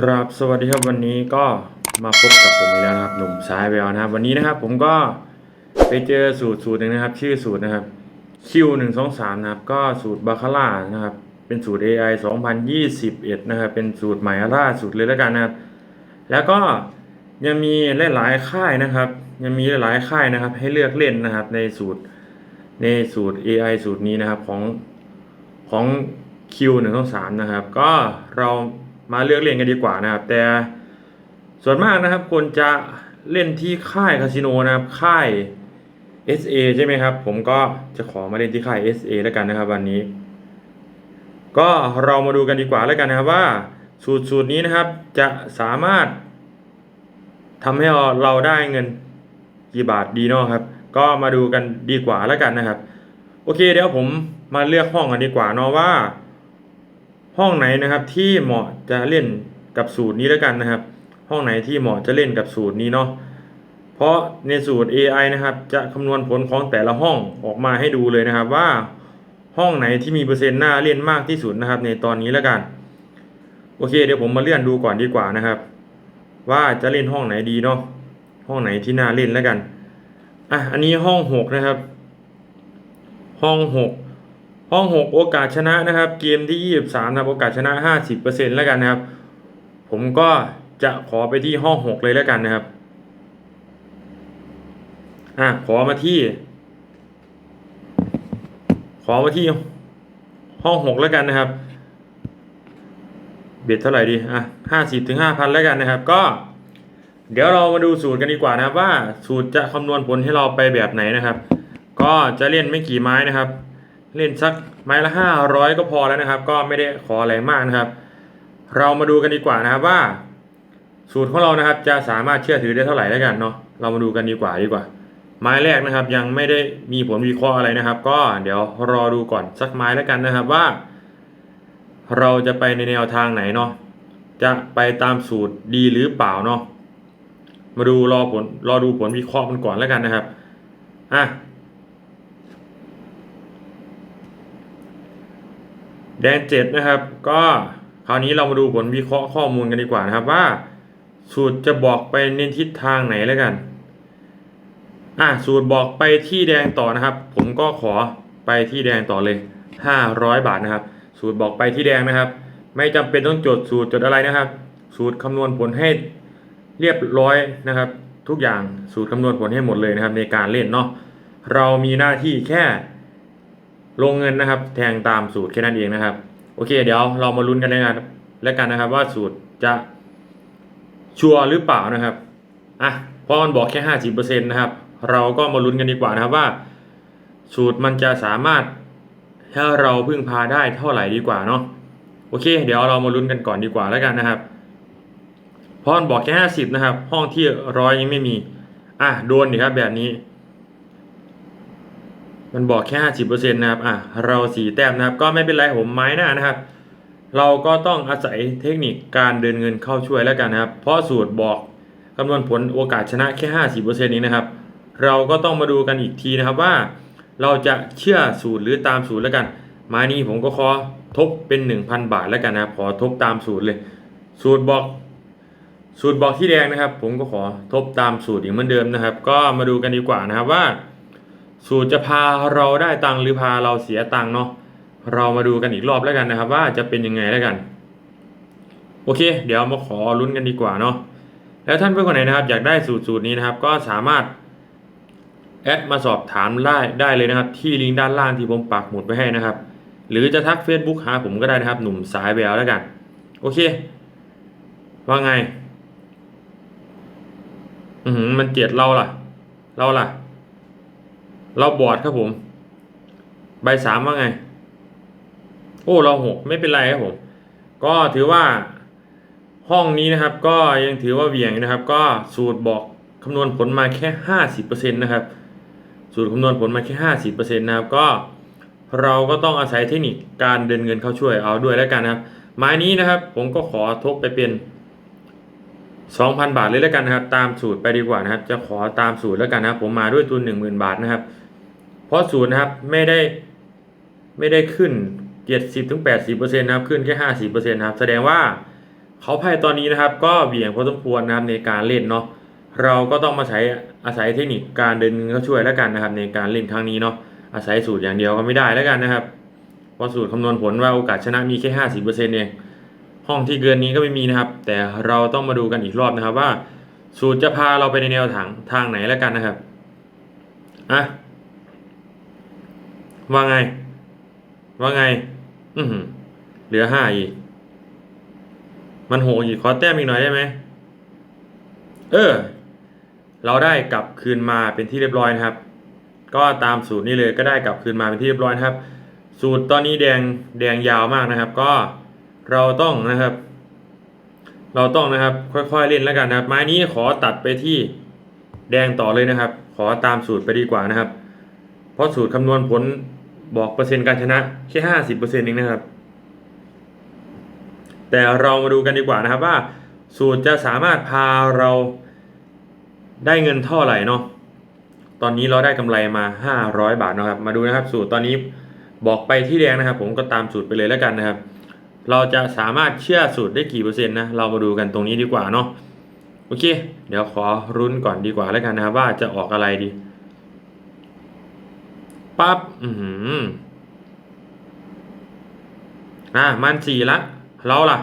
ครับสวัสดีครับวันนี้ก็มาพบกับผมอีกแล้วนะครับหนุ่มสายแววนะครับ วันนี้นะครับผมก็ไปเจอสูตรสูตรหนึ่งนะครับ ชื่อสูตรนะครับ Q 1 2 3นะครับ ก็สูตรบาคาร่านะครับ เป็นสูตร AI 2021 นะครับ เป็นสูตรใหม่ล่าสุดเลยแล้วกันนะครับ แล้วก็ยังมีหลายๆค่ายนะครับ ยังมีหลายๆค่ายนะครับ ให้เลือกเล่นนะครับ ในสูตรในสูตร AI สูตรนี้นะครับของของ Q 1 2 3นะครับ ก็เรา มาเลือกเล่นกันดีกว่านะครับ แต่ส่วนมากนะครับคนจะเล่นที่ค่ายคาสิโนนะครับค่าย SA ใช่ไหมครับ ผมก็จะขอมาเล่นที่ค่าย SA แล้วกันนะครับ วันนี้ ก็เรามาดูกันดีกว่าแล้วกันนะครับว่าสูตรสูตรนี้นะครับจะสามารถทำให้เราได้เงินกี่บาทดีเนาะครับ ก็มาดูกันดีกว่าแล้วกันนะครับ โอเคเดี๋ยวผมมาเลือกห้องกันดีกว่าเนาะว่า ห้องไหนนะครับที่เหมาะจะเล่นกับสูตรนี้แล้วกันนะครับ ห้องไหนที่เหมาะจะเล่นกับสูตรนี้เนาะเพราะในสูตร AI นะครับ จะคำนวณผลของแต่ละห้องออกมาให้ดูเลยนะครับว่าห้องไหนที่มีเปอร์เซ็นต์น่าเล่นมากที่สุดนะครับ ในตอนนี้แล้วกัน โอเค เดี๋ยวผมมาเลื่อนดูก่อนดีกว่านะครับ ว่าจะเล่นห้องไหนดีเนาะห้องไหนที่น่าเล่นแล้วกันอะอันนี้ห้องหกนะครับ ห้องหก ห้องหกโอกาสชนะนะครับ เกมที่ยี่สิบสามนะครับโอกาสชนะห้าสิบเปอร์เซ็นแล้วกันนะครับ ผมก็จะขอไปที่ห้องหกเลยแล้วกันนะครับอะขอมาที่ ขอมาที่ห้องหกแล้วกันนะครับ เบ็ดเท่าไหร่ดีอะห้าสิบถึงห้าพันแล้วกันนะครับ ก็เดี๋ยวเรามาดูสูตรกันดีกว่านะครับว่าสูตรจะคำนวณผลให้เราไปแบบไหนนะครับ ก็จะเล่นไม่กี่ไม้นะครับ เล่นสักไม้ละห้าร้อยก็พอแล้วนะครับ ก็ไม่ได้ขออะไรมากนะครับ เรามาดูกันดีกว่านะครับว่า สูตรของเรานะครับ จะสามารถเชื่อถือได้เท่าไหร่แล้วกันเนาะเรามาดูกันดีกว่าดีกว่า ไม้แรกนะครับ ยังไม่ได้มีผลวิเคราะห์อะไรนะครับ ก็เดี๋ยวรอดูก่อนสักไม้แล้วกันนะครับว่า เราจะไปในแนวทางไหนเนาะจะไปตามสูตรดีหรือเปล่าเนาะมาดูรอผลรอดูผลวิเคราะห์มันก่อนแล้วกันนะครับอะ แดนเจ็ดนะครับ ก็คราวนี้เรามาดูผลวิเคราะห์ข้อมูลกันดีกว่านะครับว่า สูตรจะบอกไปในทิศทางไหนแล้วกัน อะสูตรบอกไปที่แดงต่อนะครับ ผมก็ขอไปที่แดงต่อเลย 500 บาทนะครับ สูตรบอกไปที่แดงนะครับ ไม่จำเป็นต้องจดสูตรจดอะไรนะครับ สูตรคำนวณผลให้เรียบร้อยนะครับ ทุกอย่างสูตรคำนวณผลให้หมดเลยนะครับ ในการเล่นเนาะเรามีหน้าที่แค่ ลงเงินนะครับ แทงตามสูตรแค่นั้นเองนะครับ โอเค เดี๋ยวเรามาลุ้นกันเลยกันแล้วกันนะครับว่าสูตรจะชัวร์หรือเปล่านะครับอะเพราะมันบอกแค่ห้าสิบเปอร์เซ็นต์นะครับ เราก็มาลุ้นกันดีกว่านะครับว่า สูตรมันจะสามารถให้เราพึ่งพาได้เท่าไหร่ดีกว่าเนาะโอเค เดี๋ยวเรามาลุ้นกันก่อนดีกว่าแล้วกันนะครับเพราะมันบอกแค่ห้าสิบนะครับ ห้องที่ร้อยยังไม่มี อะโดนดิครับแบบนี้ มันบอกแค่ห้าสิบเปอร์เซ็นต์นะครับ อะ เราสี่แต้มนะครับ ก็ไม่เป็นไรผมไม้หน้านะครับ เราก็ต้องอาศัยเทคนิคการเดินเงินเข้าช่วยแล้วกันนะครับ เพราะสูตรบอกคำนวณผลโอกาสชนะแค่ห้าสิบเปอร์เซ็นต์นี้นะครับ เราก็ต้องมาดูกันอีกทีนะครับว่า เราจะเชื่อสูตรหรือตามสูตรแล้วกัน ไม้นี้ผมก็ขอทบเป็นหนึ่งพันบาทแล้วกันนะครับ ขอทบตามสูตรเลย สูตรบอกสูตรบอกที่แดงนะครับ ผมก็ขอทบตามสูตรอีกเหมือนเดิมนะครับ ก็มาดูกันดีกว่านะครับว่า สูตรจะพาเราได้ตังหรือพาเราเสียตังเนาะเรามาดูกันอีกรอบแล้วกันนะครับ ว่าจะเป็นยังไงแล้วกัน โอเค เดี๋ยวมาขอลุ้นกันดีกว่าเนาะแล้วท่านเพื่อนคนไหนนะครับ อยากได้สูตรสูตรนี้นะครับ ก็สามารถแอดมาสอบถามได้ได้เลยนะครับ ที่ลิงก์ด้านล่างที่ผมปักหมุดไว้ให้นะครับ หรือจะทัก Facebook หาผมก็ได้นะครับ หนุ่มสายแววแล้วกัน โอเค ว่าไง อืมันเจ็ดเราล่ะ เราล่ะ เราบอดครับผม ใบสามว่าไง โอ้ เราหกไม่เป็นไรครับผม ก็ถือว่าห้องนี้นะครับ ก็ยังถือว่าเหวี่ยงอยู่นะครับ ก็สูตรบอกคำนวณผลมาแค่ห้าสิบเปอร์เซ็นต์นะครับ สูตรคำนวณผลมาแค่ห้าสิบเปอร์เซ็นต์นะครับ ก็เราก็ต้องอาศัยเทคนิคการเดินเงินเข้าช่วยเอาด้วยแล้วกันนะครับไม้นี้นะครับ ผมก็ขอทบไปเป็น 2,000 บาทเลยแล้วกันนะครับ ตามสูตรไปดีกว่านะครับ จะขอตามสูตรแล้วกันนะครับ ผมมาด้วยทุน10,000 บาทนะครับ เพราะสูตรนะครับไม่ได้ไม่ได้ขึ้น 70-80%นะครับขึ้นแค่ 50%นะครับแสดงว่าเขาไพ่ตอนนี้นะครับ ก็เบี่ยงพอสมควรนะครับในการเล่นเนาะเราก็ต้องมาใช้อาศัยเทคนิคการเดินเข้าช่วยแล้วกันนะครับ ในการเล่นครั้งนี้เนาะอาศัยสูตรอย่างเดียวก็ไม่ได้แล้วกันนะครับเพราะสูตรคำนวณผลว่าโอกาสชนะมีแค่ห้าสิบเปอร์เซ็นต์เองห้องที่เกินนี้ก็ไม่มีนะครับ แต่เราต้องมาดูกันอีกรอบนะครับว่า สูตรจะพาเราไปในแนวทางทางไหนแล้วกันนะครับอะ ว่าไง ว่าไง อือหือเหลือห้าอีก มันโหอีกขอแต้มอีกหน่อยได้ไหม เออ เราได้กลับคืนมาเป็นที่เรียบร้อยนะครับ ก็ตามสูตรนี้เลยก็ได้กลับคืนมาเป็นที่เรียบร้อยนะครับ สูตรตอนนี้แดงแดงยาวมากนะครับ ก็เราต้องนะครับ เราต้องนะครับ ค่อยๆเล่นแล้วกันนะครับ ไม้นี้ขอตัดไปที่แดงต่อเลยนะครับ ขอตามสูตรไปดีกว่านะครับ เพราะสูตรคำนวณผล บอกเปอร์เซ็นต์การชนะแค่ห้าสิบเปอร์เซ็นต์เองนะครับ แต่เรามาดูกันดีกว่านะครับว่า สูตรจะสามารถพาเราได้เงินเท่าไหร่เนาะตอนนี้เราได้กำไรมา 500 บาทนะครับ มาดูนะครับ สูตรตอนนี้บอกไปที่แดงนะครับ ผมก็ตามสูตรไปเลยแล้วกันนะครับ เราจะสามารถเชื่อสูตรได้กี่เปอร์เซ็นต์นะเรามาดูกันตรงนี้ดีกว่าเนาะโอเค เดี๋ยวขอรุ้นก่อนดีกว่าแล้วกันนะครับ ว่าจะออกอะไรดี ปั๊บอือหืออะมันสี่ละ เราล่ะ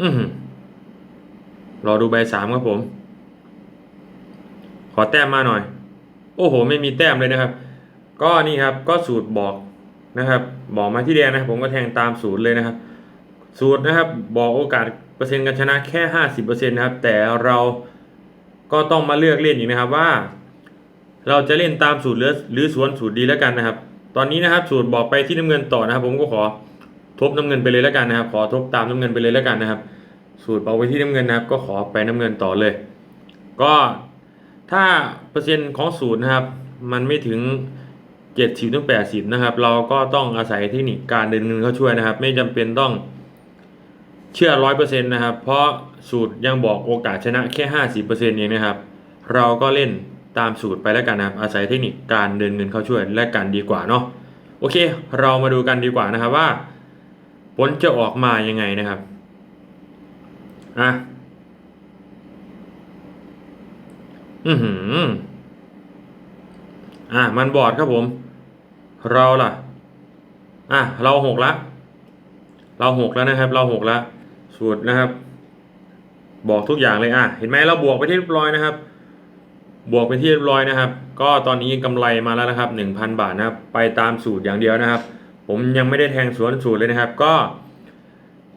อือหือรอดูใบสามครับผม ขอแต้มมาหน่อย โอ้โห ไม่มีแต้มเลยนะครับ ก็นี่ครับ ก็สูตรบอกนะครับ บอกมาที่แดงนะครับผมก็แทงตามสูตรเลยนะครับ สูตรนะครับ บอกโอกาสเปอร์เซ็นต์การชนะแค่ห้าสิบเปอร์เซ็นต์นะครับ แต่เราก็ต้องมาเลือกเล่นอีกนะครับว่า เราจะเล่นตามสูตรหรือหรือสวนสูตรดีแล้วกันนะครับ ตอนนี้นะครับสูตรบอกไปที่น้ำเงินต่อนะครับ ผมก็ขอทบน้ำเงินไปเลยแล้วกันนะครับ ขอทบตามน้ำเงินไปเลยแล้วกันนะครับ สูตรบอกไปที่น้ำเงินนะครับ ก็ขอไปน้ำเงินต่อเลย ก็ถ้าเปอร์เซ็นต์ของสูตรนะครับ มันไม่ถึงเจ็ดสิบถึงแปดสิบนะครับ เราก็ต้องอาศัยเทคนิคการเดินเงินเข้าช่วยนะครับ ไม่จำเป็นต้องเชื่อร้อยเปอร์เซ็นต์นะครับ เพราะสูตรยังบอกโอกาสชนะแค่ห้าสิบเปอร์เซ็นต์เองนะครับ เราก็เล่น ตามสูตรไปแล้วกันนะครับอาศัยเทคนิคการเดินเงินเข้าช่วยและกันดีกว่าเนาะโอเค เรามาดูกันดีกว่านะครับว่า ผลจะออกมายังไงนะครับอะอือหืออะมันบอดครับผม เราล่ะ อะเราหกละ เราหกแล้วนะครับ เราหกแล้วสูตรนะครับ บอกทุกอย่างเลยอะเห็นไหมเราบวกไปที่เรียบร้อยนะครับ บวกไปที่เรียบร้อยนะครับ ก็ตอนนี้กำไรมาแล้วนะครับ 1,000 บาทนะครับ ไปตามสูตรอย่างเดียวนะครับ ผมยังไม่ได้แทงสวนสูตรเลยนะครับ ก็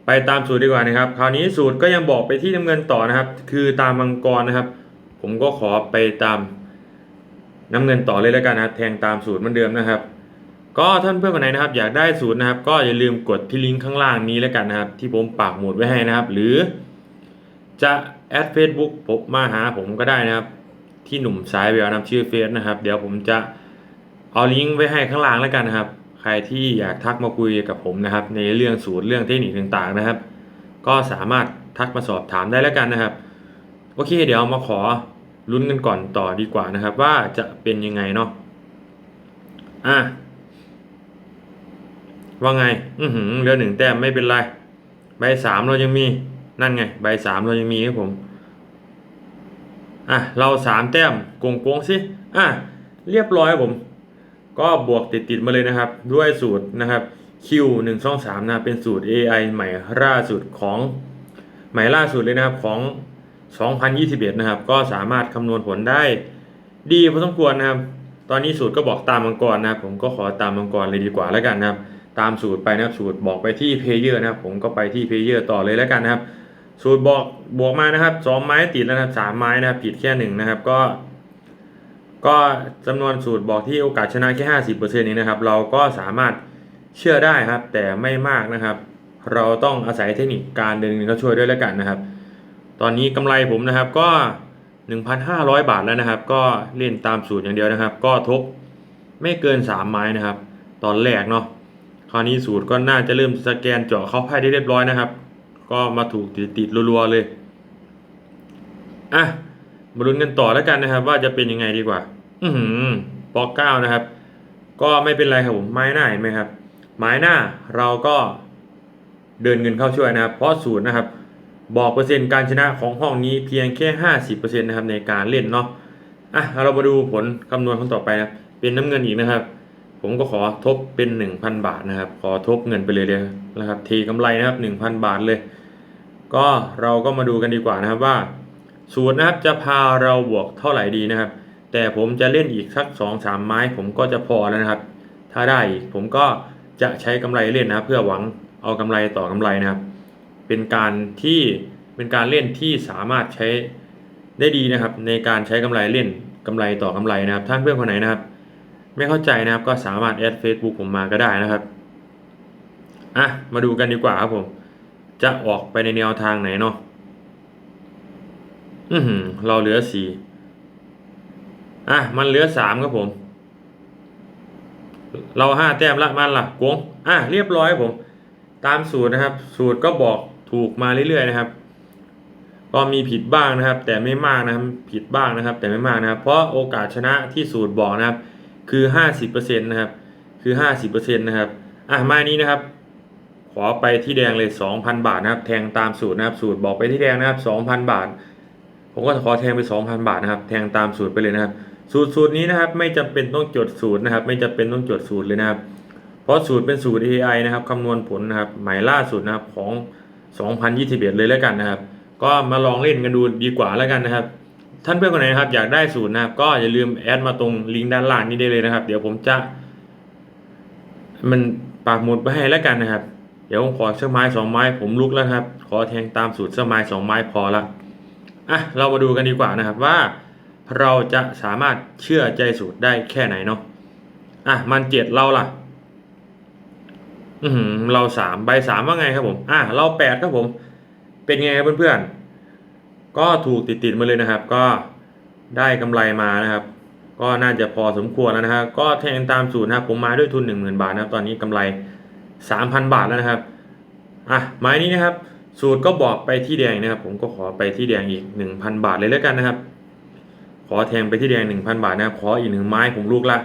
ไปตามสูตรดีกว่านะครับ คราวนี้สูตรก็ยังบอกไปที่น้ำเงินต่อนะครับ คือตามมังกรนะครับ ผมก็ขอไปตามน้ำเงินต่อเลยแล้วกันนะครับ แทงตามสูตรเหมือนเดิมนะครับ ก็ท่านเพื่อนคนไหนนะครับ อยากได้สูตรนะครับ ก็อย่าลืมกดที่ลิงก์ข้างล่างนี้แล้วกันนะครับ ที่ผมปักหมุดไว้ให้นะครับ หรือจะแอด Facebook ผมมาหาผมก็ได้นะครับ ที่หนุ่มสายแววนะชื่อเฟซนะครับ เดี๋ยวผมจะเอาลิงก์ไว้ให้ข้างล่างแล้วกันนะครับ ใครที่อยากทักมาคุยกับผมนะครับ ในเรื่องสูตรเรื่องเทคนิคต่างๆนะครับ ก็สามารถทักมาสอบถามได้แล้วกันนะครับโอเคเดี๋ยวมาขอลุ้นกันก่อนต่อดีกว่านะครับ ว่าจะเป็นยังไงเนาะอะว่าไง อือหือเหลือหนึ่งแต้มไม่เป็นไร ใบสามเรายังมี นั่นไง ใบสามเรายังมีครับผม อะเราสามแต้มกงกงสิอะเรียบร้อยผม ก็บวกติดติดๆมาเลยนะครับ ด้วยสูตรนะครับ Q 1 2 3นะเป็นสูตร AI ใหม่ล่าสุดของใหม่ล่าสุดเลยนะครับของ 2021 นะครับ ก็สามารถคำนวณผลได้ ดีพอสมควรนะครับ ตอนนี้สูตรก็บอกตามมังกรนะครับ ผมก็ขอตามมังกรเลยดีกว่าแล้วกันนะครับ ตามสูตรไปนะครับสูตรบอกไปที่เพเยอร์นะครับ ผมก็ไปที่เพเยอร์ต่อเลยแล้วกันนะครับ สูตรบอกบวกมานะครับสองไม้ติดแล้วนะครับสามไม้นะครับผิดแค่หนึ่งนะครับก็ ก็จำนวนสูตรบอกที่โอกาสชนะแค่ห้าสิบเปอร์เซ็นต์นี้นะครับ เราก็สามารถเชื่อได้ครับ แต่ไม่มากนะครับ เราต้องอาศัยเทคนิคการเดินเงินเข้าช่วยด้วยแล้วกันนะครับ ตอนนี้กำไรผมนะครับก็ 1,500 บาทแล้วนะครับ ก็เล่นตามสูตรอย่างเดียวนะครับ ก็ทบไม่เกิน 3 ไม้นะครับ ตอนแรกเนาะคราวนี้สูตรก็น่าจะเริ่มสแกนเจาะเข้าไพ่ได้เรียบร้อยนะครับ ก็มาถูกติดๆรัวๆเลยอะมาลุ้นกันต่อแล้วกันนะครับ ว่าจะเป็นยังไงดีกว่า อือหือปอกเก้านะครับ ก็ไม่เป็นไรครับผมไม้หน้าเห็นไหมครับ ไม้หน้าเราก็เดินเงินเข้าช่วยนะครับ เพราะสูตรนะครับ บอกเปอร์เซ็นต์การชนะของห้องนี้เพียงแค่ 50%นะครับในการเล่นเนาะอะเรามาดูผลคำนวณคนต่อไปนะเป็นน้ำเงินอีกนะครับ ผมก็ขอทบเป็น 1,000 บาทนะครับ ขอทบเงินไปเลยเลยนะครับเทกำไรนะครับ 1,000 บาทเลย ก็เราก็มาดูกันดีกว่านะครับว่าสูตรนะครับจะพาเราบวกเท่าไหร่ดีนะครับ แต่ผมจะเล่นอีกสัก2อสามไม้ ผมก็จะพอแล้วนะครับ ถ้าได้อีกผมก็จะใช้กำไรเล่นนะเพื่อหวังเอากำไรต่อกำไรนะครับ เป็นการที่เป็นการเล่นที่สามารถใช้ได้ดีนะครับ ในการใช้กำไรเล่นกำไรต่อกำไรนะครับท่านเพื่อนคนไหนนะครับ ไม่เข้าใจนะครับก็สามารถแอด Facebook ผมมาก็ได้นะครับอะมาดูกันดีกว่าครับผม จะออกไปในแนวทางไหนเนาะอือหือเราเหลือสี่อะมันเหลือสามครับผม เราห้าแต้มละมันละกวงอะเรียบร้อยครับผม ตามสูตรนะครับ สูตรก็บอกถูกมาเรื่อยๆนะครับ ก็มีผิดบ้างนะครับ แต่ไม่มากนะครับ ผิดบ้างนะครับ แต่ไม่มากนะครับ เพราะโอกาสชนะที่สูตรบอกนะครับ คือ 50%นะครับ คือ 50%นะครับ อะ มานี้นะครับ ขอไปที่แดงเลย 2,000 บาทนะครับ แทงตามสูตรนะครับ สูตรบอกไปที่แดงนะครับ 2,000 บาท ผมก็ขอแทงไป 2,000 บาทนะครับ แทงตามสูตรไปเลยนะครับ สูตรสูตรนี้นะครับ ไม่จำเป็นต้องจดสูตรนะครับ ไม่จำเป็นต้องจดสูตรเลยนะครับ เพราะสูตรเป็นสูตร AI นะครับคำนวณผลนะครับใหม่ล่าสุดนะครับของ 2021 เลยแล้วกันนะครับ ก็มาลองเล่นกันดูดีกว่าแล้วกันนะครับ ท่านเพื่อนคนไหนนะครับอยากได้สูตรนะครับ ก็อย่าลืมแอดมาตรงลิงก์ด้านล่างนี้ได้เลยนะครับ เดี๋ยวผมจะ มันปากหมุดไปให้แล้วกันนะครับ เดี๋ยวผมขอเสื้อไม้สองไม้ผมลุกแล้วครับ ขอแทงตามสูตรเสื้อไม้สองไม้พอละอะเรามาดูกันดีกว่านะครับว่า เราจะสามารถเชื่อใจสูตรได้แค่ไหนเนาะอะมันเจ็ดเราล่ะ อือเราสามใบสามว่าไงครับผม อะเราแปดครับผม เป็นไงครับเพื่อนๆ ก็ถูกติดติดๆมาเลยนะครับ ก็ได้กำไรมานะครับ ก็น่าจะพอสมควรแล้วนะครับ ก็แทงตามสูตรนะครับ ผมมาด้วยทุน 1 0,000 บาทนะครับ ตอนนี้กำไร 3,000 บาทแล้วนะครับอะไม้นี้นะครับ สูตรก็บอกไปที่แดงนะครับ ผมก็ขอไปที่แดงอีก 1,000 บาทเลยแล้วกันนะครับ ขอแทงไปที่แดง 1,000 บาทนะครับขออีกหนึ่งไม้ผมลูกละ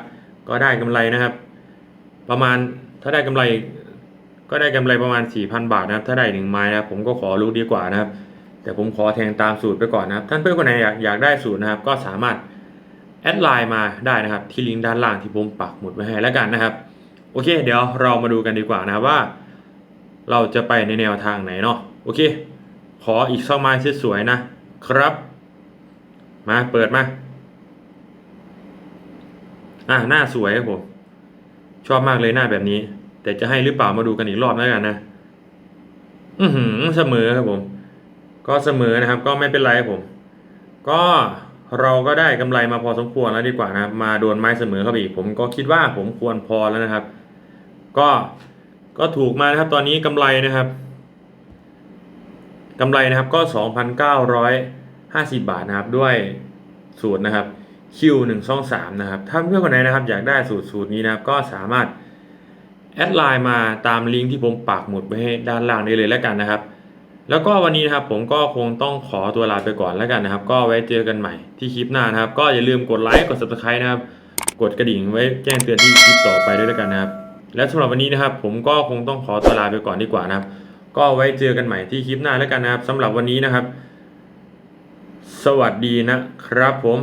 ก็ได้กำไรนะครับ ประมาณถ้าได้กำไรก็ได้กำไรประมาณ 4,000 บาทนะครับ ถ้าได้หนึ่งไม้นะครับผมก็ขอลูกดีกว่านะครับ แต่ผมขอแทงตามสูตรไปก่อนนะครับ ท่านเพื่อนคนไหนอยากอยากได้สูตรนะครับ ก็สามารถแอดไลน์มาได้นะครับ ที่ลิงก์ด้านล่างที่ผมปักหมุดไว้ให้แล้วกันนะครับ โอเค เดี๋ยวเรามาดูกันดีกว่านะครับว่า เราจะไปในแนวทางไหนเนาะโอเค ขออีกสักไม้สวยๆนะครับ มาเปิดมาอะหน้าสวยครับผมชอบมากเลยหน้าแบบนี้ แต่จะให้หรือเปล่ามาดูกันอีกรอบแล้วกันนะ อือหือเสมอครับผม ก็เสมอนะครับ ก็ไม่เป็นไรผม ก็เราก็ได้กำไรมาพอสมควรแล้วดีกว่านะครับ มาโดนไม้เสมอเข้าไปอีกผมก็คิดว่าผมควรพอแล้วนะครับ ก็ก็ถูกมานะครับ ตอนนี้กำไรนะครับกำไรนะครับก็ 2,950 บาทนะครับ ด้วยสูตรนะครับ Q123 นะครับ ถ้าเพื่อนคนไหนนะครับ อยากได้สูตรสูตรนี้นะครับ ก็สามารถแอดไลน์มาตามลิงก์ที่ผมปักหมุดไว้ให้ด้านล่างนี้เลยแล้วกันนะครับ แล้วก็วันนี้นะครับผมก็คงต้องขอตัวลาไปก่อนแล้วกันนะครับ ก็ไว้เจอกันใหม่ที่คลิปหน้านะครับ ก็อย่าลืมกดไลค์กด subscribe นะครับ กดกระดิ่งไว้แจ้งเตือนที่คลิปต่อไปด้วยแล้วกันนะครับ และสำหรับวันนี้นะครับ ผมก็คงต้องขอตัวลาไปก่อนดีกว่านะครับ ก็ไว้เจอกันใหม่ที่คลิปหน้าแล้วกันนะครับสำหรับวันนี้นะครับ สวัสดีนะครับผม